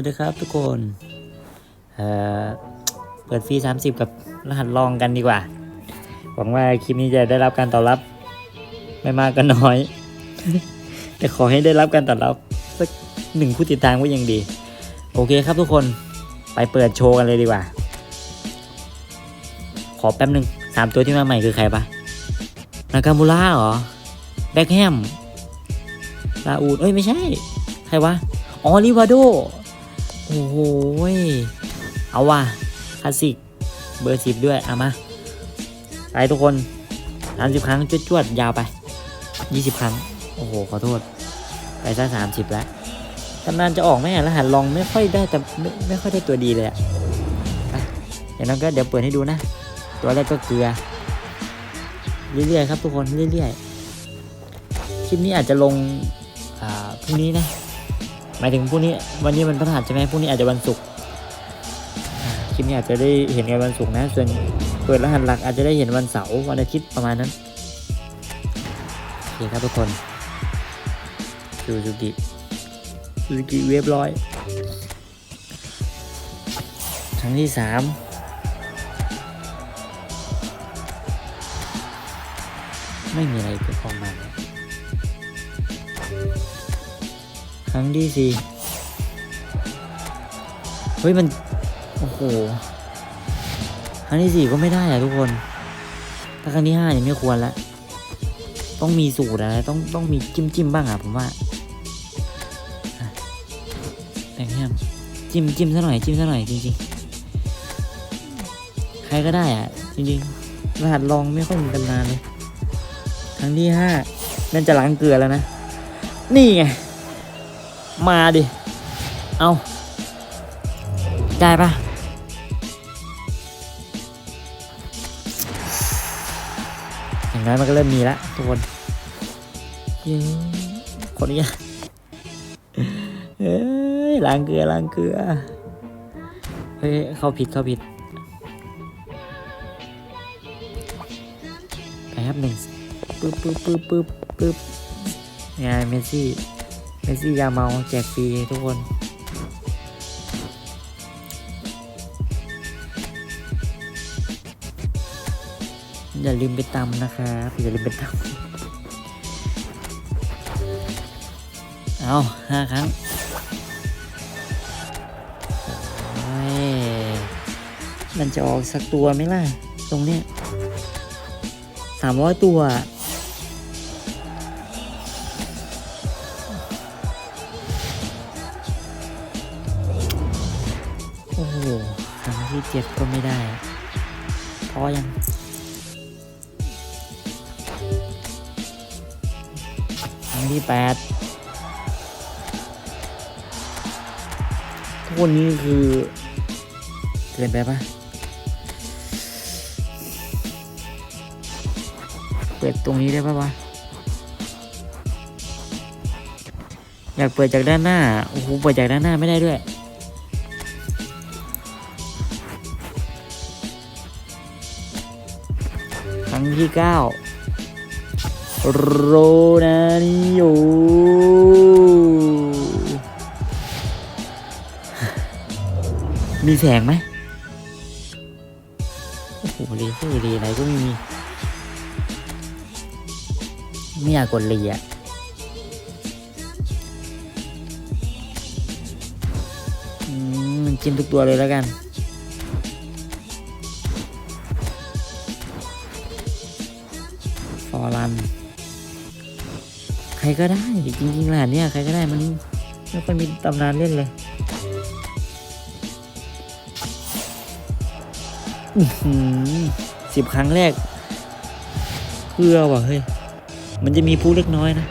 วัสดีครับทุกคนเอ่อเปิดฟรี 30 กับรหัสลองกันดีกว่า หวังว่าคลิปนี้จะได้รับการตอบรับ ไม่มากก็น้อย แต่ขอให้ได้รับการตอบรับสักหนึ่งผู้ติดตามก็ยังดี โอเคครับทุกคนไปเปิดโชว์กันเลยดีกว่า ขอแป๊บหนึ่งสามตัวที่มาใหม่คือใครปะนากามูล่าเหรอ แบ็คแฮมลาอูดเอ้ยไม่ใช่ ใครวะ อ๋อลิวาโด โอ้โหเอาว่ะคลาสสิกเบอร์สิบด้วยเอามาไปทุกคนสามสิบครั้งจวดๆยาวไปยี่สิบครั้ง โอ้โห ขอโทษ ไปซะสามสิบแล้วตำนานจะออกไหมอะรหัสลองไม่ค่อยได้แต่ไม่ไม่ค่อยได้ตัวดีเลยอะไปอย่างนั้นก็เดี๋ยวเปิดให้ดูนะ ตัวแรกก็เกลือ เรื่อยๆครับทุกคนเรื่อยๆคลิปนี้อาจจะลงอ่าพรุ่งนี้นะ หมายถึงพรุ่งนี้วันนี้มันพฤหัสใช่ไหมพรุ่งนี้อาจจะวันศุกร์คลิปนี้อาจจะได้เห็นกันวันศุกร์นะ ส่วนเปิดรหัสหลักอาจจะได้เห็นวันเสาร์วันอาทิตย์ประมาณนั้นโอเคครับทุกคนซูซูกิซูซูกิเรียบร้อยครั้งที่สามไม่มีอะไรเกิดออกมาเลย ครั้งที่สี่เฮ้ยมัน โอ้โห ครั้งที่สี่ก็ไม่ได้อะทุกคน ถ้าครั้งที่ห้าเนี่ยไม่ควรละ ต้องมีสูตรอะไร ต้องต้องมีจิ้มจิ้มบ้างอะผมว่าแบงค์แฮมจิ้มจิ้มซะหน่อยจิ้มซะหน่อยจริงๆ ใครก็ได้อะจริงๆ รหัสลองไม่ค่อยมีตำนานเลย ครั้งที่ห้านั่นจะล้างเกลือแล้วนะ นี่ไง มาดิ เอาได้ปะอย่างน้อยมันก็เริ่มมีแล้วทุกคนเย้คนนี้เอ้ยล้างเกลือล้างเกลือ เฮ้ย เข้าผิดเข้าผิดแป๊บหนึ่งปึ๊บปึ๊บปึ๊บปึ๊บปึ๊บไงเมสซี่ มซี่ยาเมาแจกฟรีทุกคน อย่าลืมไปตำนะครับอย่าลืมไปตำเอาห้าครั้งมันจะออกสักตัวไหมล่ะ ตรงเนี้ยสามร้อยตัว โอ้โหครั้งที่เจ็ดก็ไม่ได้ พอยังครั้งที่แปดทุกคนนี้คือเกินไปปะเปิดตรงนี้ได้ปะวะ อยากเปิดจากด้านหน้า โอ้โห เปิดจากด้านหน้าไม่ได้ด้วย รั้งที่เก้าโรนานิโอมีแสงไหมโอ้โหรีคือรีอะไรก็ไม่มี ไม่อยากกดรีอะอืมจิ้มทุกตัวเลยแล้วกัน รัน ใครก็ได้ จริงๆแหละเนี่ย ใครก็ได้มันไม่ค่อยมีตำนานเล่นเลยสิบครั้งแรก เพื่อว่ะเฮ้ย มันจะมีผู้เล็กน้อยนะ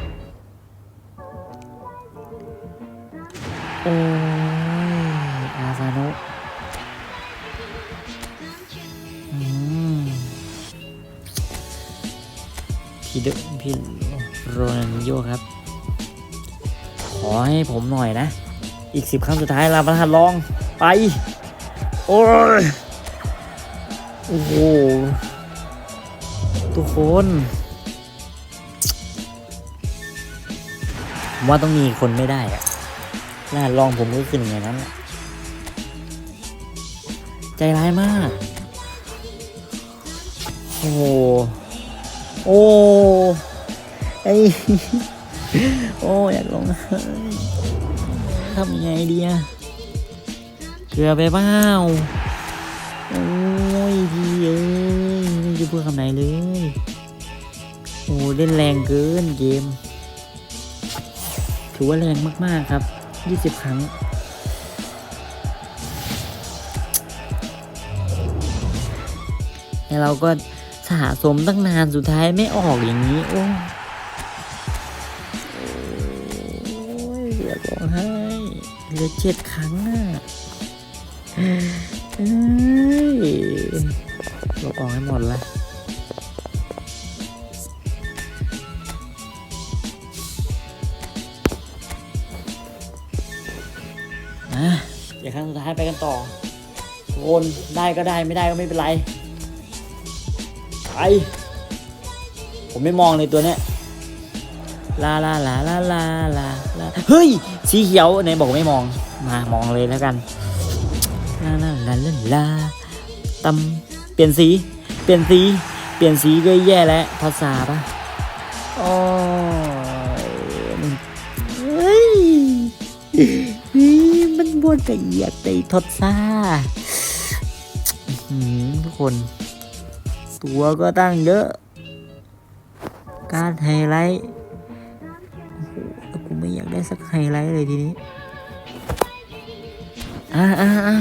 พี่ดพี่โรนันโยครับ ขอให้ผมหน่อยนะ อีกสิบครั้งสุดท้ายลาประทานลองไป โอ้ยโอ้โหทุกคนว่าต้องมีคนไม่ได้อะรหัสลองผมก็ขึ้นอย่างนั้น ใจร้ายมาก โอ้ โอ้ไอยโอ้อยากลงทำยังไงดีอะเกลือไปเปล่าโอ้ยพี่เอ้ยไม่จะพูดคำไหนเลย โอ้เล่นแรงเกินเกม ถือว่าแรงมากๆครับ20ครั้งแล้วเราก็ สะสมตั้งนานสุดท้ายไม่ออกอย่างนี้ โอ้โอ้ยอยากร้องไห้เหลือเจ็ดครั้งอะเอ้ยลบออกให้หมดละนะเดี๋ยวครั้งสุดท้ายไปกันต่อทุกคนได้ก็ได้ไม่ได้ก็ไม่เป็นไร ไป ผมไม่มองเลยตัวเนี้ยลาลาลาลาลาลาลาเฮ้ย สีเขียวไหนบอกไม่มอง มามองเลยแล้วกันลาลาลาลาลาตำเปลี่ยนสี เปลี่ยนสี เปลี่ยนสีก็แย่แล้วภาษาปะโอ้ยมันเฮ้ยนี่มันบวนกระเอียดไตทดซ่าอื้อหือทุกคน ตัวก็ตั้งเยอะ การไฮไลท์โอ้โหกูไม่อยากได้สักไฮไลท์เลยทีนี้ อ่าอ่าอ่า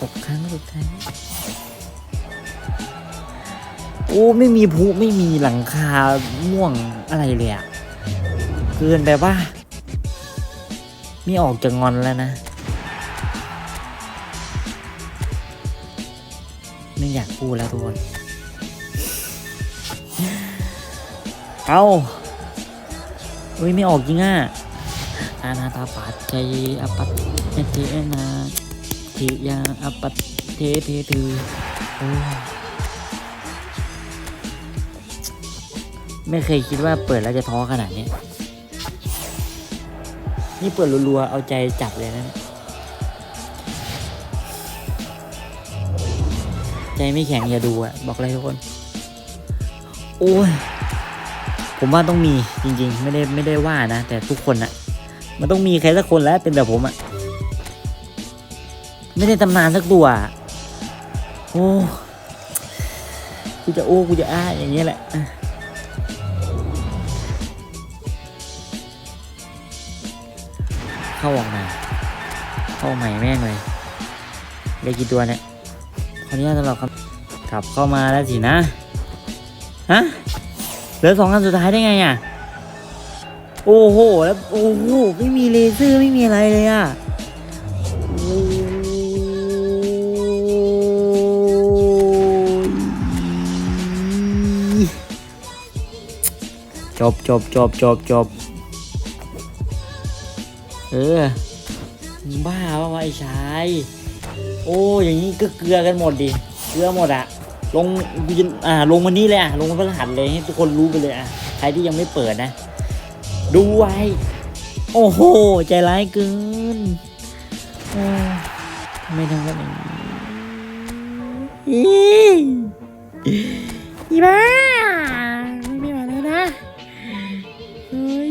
หกครั้งสุดท้ายโอ้ไม่มีภูไม่มีหลังคาม่วงอะไรเลยอะเกินไปป่ะมีออกจากงอนแล้วนะ ไม่อยากพูดแล้วทุกคนเอาเฮ้ยไม่ออกจริงอะอานาตาปัดใจอปัตเทเนาทิยาอปัตเทเทตือโอ้ไม่เคยคิดว่าเปิดแล้วจะท้อขนาดนี้ นี่เปิดรัวๆ เอาใจจับเลยนะ ใจไม่แข็งอย่าดูอะบอกเลยทุกคน โอ้ย ผมว่าต้องมีจริง ๆ ไม่ได้ไม่ได้ว่านะ แต่ทุกคนอะมันต้องมีใครสักคนแล้วเป็นแบบผมอะไม่ได้ตำนานสักตัวอะโอ้กูจะโอ้กูจะอ้าอย่างเงี้ยแหละอะเข้าออกมาเข้าใหม่แม่งเลยได้กี่ตัวเนี่ย ขออนุญาตสำหรับคำกลับเข้ามาแล้วสินะ ฮะ เหลือสองอันสุดท้ายได้ไงอะ โอ้โห แล้วโอ้โห ไม่มีเลเซอร์ไม่มีอะไรเลยอะโอ้ยจบจบจบจบจบเออบ้าปะวะไอ้ชาย โอ้อย่างนี้ก็เกลือกันหมดดิเกลือหมดอะลงอ่าลงวันนี้เลยอะลงวันพฤหัสเลยให้ทุกคนรู้ไปเลยอะใครที่ยังไม่เปิดนะ ดูไว้ โอ้โห ใจร้ายเกินไม่ทำกันอย่างนี้อีอีบ้าไม่ไหวแล้วนะ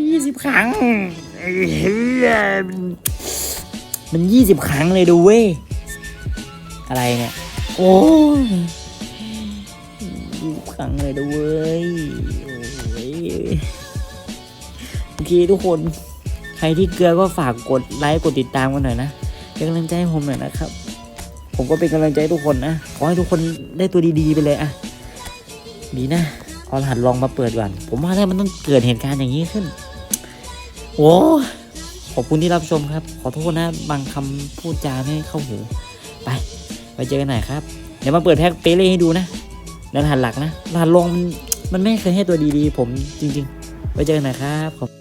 ยี่สิบครั้งมันมันยี่สิบครั้งเลยดูเว้ย อะไรเนี่ย โอ้ยยี่สิบครั้งเลยดูเว้ยโอ้ยโอเคทุกคน ใครที่เกลือก็ฝากกดไลค์กดติดตามกันหน่อยนะเป็นกำลังใจให้ผมหน่อยนะครับ ผมก็เป็นกำลังใจให้ทุกคนนะ ขอให้ทุกคนได้ตัวดีๆไปเลยอะดีนะเอารหัสลองมาเปิดก่อน ผมว่าแล้วมันต้องเกิดเหตุการณ์อย่างนี้ขึ้น โอ้ขอบคุณที่รับชมครับ ขอโทษนะ บางคำพูดจาไม่เข้าหู ไป ไปเจอกันหน่อยครับ เดี๋ยวมาเปิดแพ็กเปเล่ให้ดูนะแล้วรหัสหลักนะรหัสลงมันมันไม่เคยให้ตัวดีๆ ผมจริง ๆ ไปเจอกันหน่อยครับ